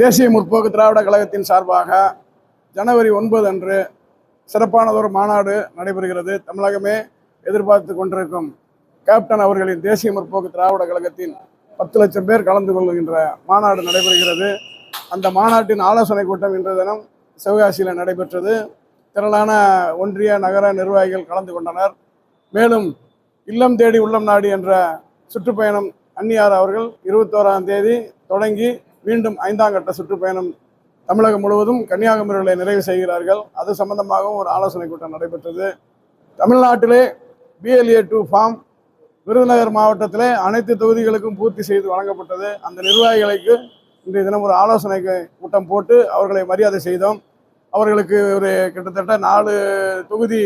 தேசிய முற்போக்கு திராவிட கழகத்தின் சார்பாக ஜனவரி ஒன்பது அன்று சிறப்பானதொரு மாநாடு நடைபெறுகிறது. தமிழகமே எதிர்பார்த்து கொண்டிருக்கும் கேப்டன் அவர்களின் தேசிய முற்போக்கு திராவிட கழகத்தின் பத்து லட்சம் பேர் கலந்து கொள்கின்ற மாநாடு நடைபெறுகிறது. அந்த மாநாட்டின் ஆலோசனை கூட்டம் இன்று தினம் சிவகாசியில் நடைபெற்றது. திரளான ஒன்றிய நகர நிர்வாகிகள் கலந்து கொண்டனர். மேலும் இல்லம் தேடி உள்ளம் நாடி என்ற சுற்றுப்பயணம் அன்னியார் அவர்கள் இருபத்தோராம் தேதி தொடங்கி மீண்டும் ஐந்தாம் கட்ட சுற்றுப்பயணம் தமிழகம் முழுவதும் கன்னியாகுமரிகளை நிறைவு செய்கிறார்கள். அது சம்பந்தமாகவும் ஒரு ஆலோசனை கூட்டம் நடைபெற்றது. தமிழ்நாட்டிலே பிஎல்ஏ டூ ஃபார்ம் விருதுநகர் மாவட்டத்திலே அனைத்து தொகுதிகளுக்கும் பூர்த்தி செய்து வழங்கப்பட்டது. அந்த நிர்வாகிகளுக்கு இன்றைய தினம் ஒரு ஆலோசனை கூட்டம் போட்டு அவர்களை மரியாதை செய்தோம். அவர்களுக்கு ஒரு கிட்டத்தட்ட நாலு தொகுதி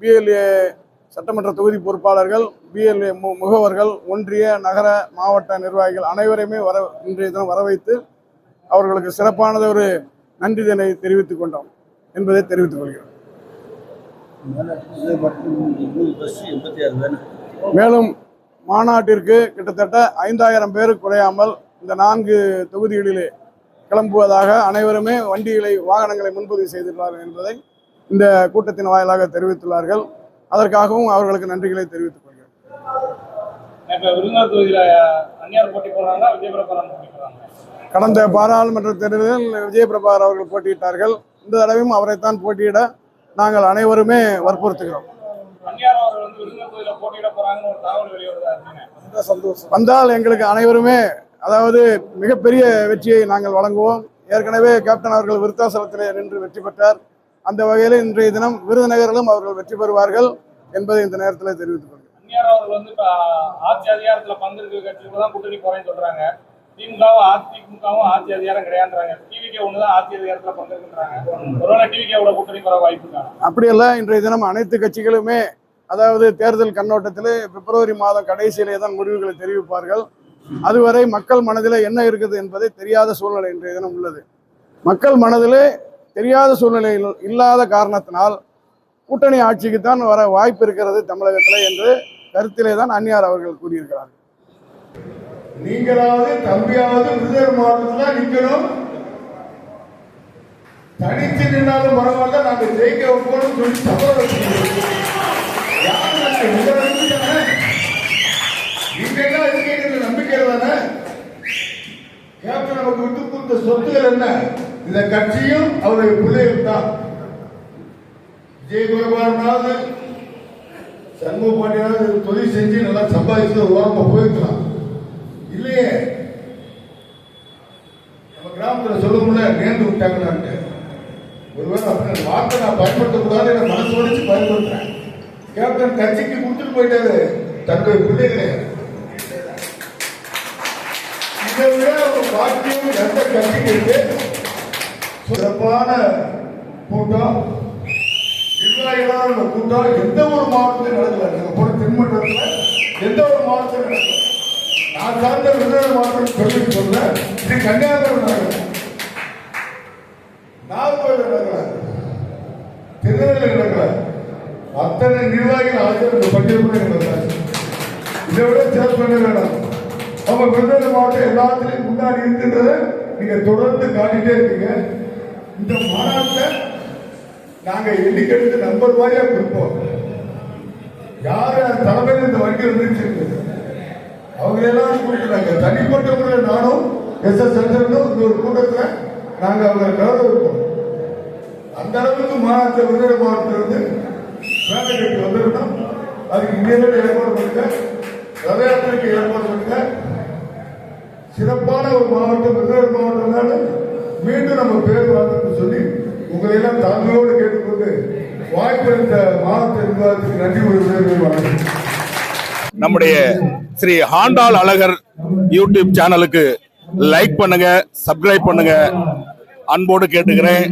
பிஎல்ஏ சட்டமன்ற தொகுதி பொறுப்பாளர்கள் பிஎல்ஏ மு முகவர்கள் ஒன்றிய நகர மாவட்ட நிர்வாகிகள் அனைவரையுமே வர இன்றைய தினம் வர வைத்து அவர்களுக்கு சிறப்பானது ஒரு நன்றிதனை தெரிவித்துக் கொண்டோம் என்பதை தெரிவித்துக் கொள்கிறோம். மேலும் மாநாட்டிற்கு கிட்டத்தட்ட ஐந்தாயிரம் பேர் குறையாமல் இந்த நான்கு தொகுதிகளிலே கிளம்புவதாக அனைவருமே வண்டிகளை வாகனங்களை முன்பதிவு செய்துள்ளார்கள் என்பதை இந்த கூட்டத்தின் வாயிலாக தெரிவித்துள்ளார்கள். அதற்காகவும் அவர்களுக்கு நன்றிகளை தெரிவித்துக் கொள்கிறேன். கடந்த பாராளுமன்ற தேர்தலில் விஜயபிரபார் அவர்கள் போட்டியிட்டார்கள். இந்த தடவையும் அவரைத்தான் போட்டியிட நாங்கள் அனைவருமே வற்புறுத்துகிறோம். வந்தால் எங்களுக்கு அனைவருமே அதாவது மிகப்பெரிய வெற்றியை நாங்கள் வழங்குவோம். ஏற்கனவே கேப்டன் அவர்கள் விருத்தாசலத்திலே நின்று வெற்றி பெற்றார். அந்த வகையில் இன்றைய தினம் விருதுநகரிலும் அவர்கள் வெற்றி பெறுவார்கள் என்பதை இந்த நேரத்தில் தெரிவித்துக் கொள்கிறேன். அந்நியார் அவர்கள் வந்து இப்ப ஆட்சி அதிகாரத்துல பங்கிருக்க கட்சிகள் தான் கூட்டணி போறேன்னு சொல்றாங்க. திமுகவும் அதிமுகவும் ஆட்சி அதிகாரம் கிடையாதுறாங்க டிவிகே ஒண்ணுதான் ஆட்சி அதிகாரத்துல பங்கிருக்குன்றாங்க ஒருவேளை டிவிகேவோட கூட்டணி போற வாய்ப்பு இருக்கா? அப்படியல்ல இன்றைய தினம் அனைத்து கட்சிகளுமே அதாவது தேர்தல் கண்ணோட்டத்தில் பிப்ரவரி மாதம் கடைசியிலே தான் முடிவுகளை தெரிவிப்பார்கள். அதுவரை மக்கள் மனதில் என்ன இருக்குது என்பதை தெரியாத சூழ்நிலை இன்றைய தினம் உள்ளது. மக்கள் மனதிலே தெரியாத சூழ்நிலையில் இல்லாத காரணத்தினால் கூட்டணி ஆட்சிக்குத்தான் வர வாய்ப்பு இருக்கிறது தமிழகத்தில் என்று கருத்திலே தான் அந்நியார் அவர்கள் கூறியிருக்கிறார்கள் நீங்களாவது தம்பியாவது விருதுநகர் மாவட்டத்தில் நிற்கணும் தனித்து நின்றாலும் பரவாயில்ல நாங்க ஜெயிக்க வைப்போம் சொல்லி சபதம் வச்சிருக்கோம். நம்பிக்கை தானே? இருக்கீங்க நம்பிக்கை தானே கேப்டன் நமக்கு விட்டு கொடுத்த சொத்துகள் என்ன இந்த கட்சியும் அவருடைய பிள்ளைகள் தான். விஜயகுமாரனாவது சண்முக பாண்டியாவது தொழில் செஞ்சு நல்லா சம்பாதிச்சு ஒரு ஓரமா போயிருக்கலாம். இல்லையே? நம்ம கிராமத்தில் சொல்ல முடியல நேர்ந்து விட்டாங்களான்ட்டு. ஒருவேளை அப்படி வார்த்தை நான் பயன்படுத்தக்கூடாது என மனசு உடைச்சு பயன்படுத்துறேன். கேப்டன் கட்சிக்கு கொடுத்துட்டு போயிட்டாரு தன்னுடைய பிள்ளைகளே. இதை விட ஒரு பாக்கியம் எந்த கட்சிக்கு இருக்கு? சிறப்பான கூட்டம். இவ்வளவு கூட்டம். எந்த ஒரு மாவட்டத்திலும் நடக்கல. போன எந்த ஒரு மாவட்டத்திலும் நடக்கல. நான் சார்ந்த விருதுநகர் மாவட்டம் சொல்லி சொல்றேன் இது கன்னியாகுமரி நடக்கல நாகர்கோவில் நடக்கல. திருநெல்வேலி நடக்கல. அத்தனை நிர்வாகிகள் ஆகியோர் இந்த பட்டியலுக்குள்ள வந்தாச்சு இதை விட சிறப்பு பண்ண நம்ம விருதுநகர் மாவட்டம் எல்லாத்துலயும் முன்னாடி இருக்கின்றத நீங்க தொடர்ந்து காட்டிட்டே இருக்கீங்க. இந்த மாநாட்டை நாங்க எண்ணிக்கெடுத்து நம்பர் வாரியா கொடுப்போம். யார் தலைமையில் இந்த வண்டி வந்துருச்சு அவங்க எல்லாம் கொடுக்குறாங்க தனிப்பட்ட முறையில் நானும் எஸ் எஸ் சந்திரனும் இந்த ஒரு கூட்டத்தில் நாங்க அவங்க கௌரவிப்போம் அந்த அளவுக்கு மாநாட்டில் விருதுநகர் மாவட்டத்தில் இருந்து வேலை கட்டி வந்திருந்தோம் அதுக்கு இந்தியாவில் ஏற்பாடு பண்ணுங்க. ரத யாத்திரைக்கு ஏற்பாடு பண்ணுங்க. சிறப்பான ஒரு மாவட்டம் விருதுநகர் மாவட்டம் தானே மீண்டும் நம்ம பேர் வாங்கணும்னு சொல்லி உங்களை எல்லாம் தாழ்மையோடு கேட்டுக்கொண்டு வாய்ப்பளித்த மாவட்ட நிர்வாகத்துக்கு நன்றி ஒரு வணக்கம் நம்முடைய ஸ்ரீ ஹாண்டால் அழகர் யூடியூப் சேனலுக்கு லைக் பண்ணுங்க சப்ஸ்கிரைப் பண்ணுங்க. அன்போடு கேட்டுக்கிறேன்.